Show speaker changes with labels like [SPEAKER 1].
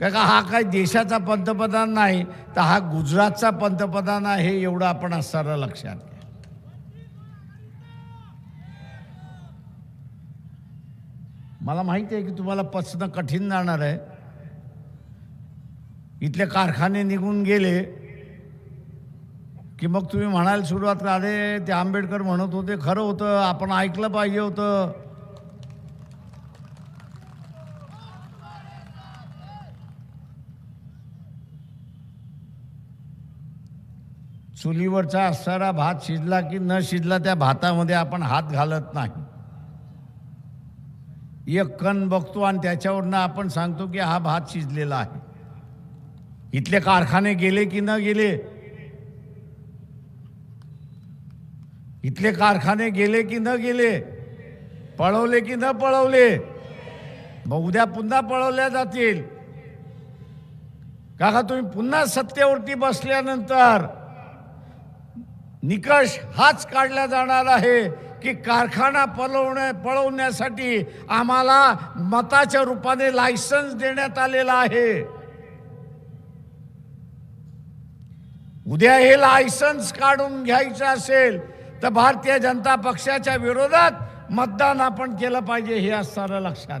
[SPEAKER 1] काय का हा काय देशाचा पंतप्रधान नाही तर हा गुजरातचा पंतप्रधान आहे एवढं आपण असणारं लक्षात घ्या. मला माहिती आहे की तुम्हाला पचणं कठीण जाणार आहे. इथले कारखाने निघून गेले की मग तुम्ही म्हणायला सुरुवात अरे ते आंबेडकर म्हणत होते खरं होतं आपण ऐकलं पाहिजे होतं. चुलीवरचा असणारा भात शिजला की न शिजला त्या भातामध्ये आपण हात घालत नाही. एक कण बघतो आणि त्याच्यावरनं आपण सांगतो की हा भात शिजलेला आहे. इथले कारखाने गेले की न गेले? इथले कारखाने गेले की न गेले? पळवले की न पळवले? मग उद्या पुन्हा पळवल्या जातील. काका तुम्ही पुन्हा सत्तेवरती बसल्यानंतर निकष हाच काढला जाणार आहे की कारखाना पळवण्या पळवण्यासाठी आम्हाला मताच्या रूपाने लायसन्स देण्यात आलेला आहे. उद्या हे लायसन्स काढून घ्यायचं असेल तर भारतीय जनता पक्षाच्या विरोधात मतदान आपण केलं पाहिजे हे असताना लक्षात.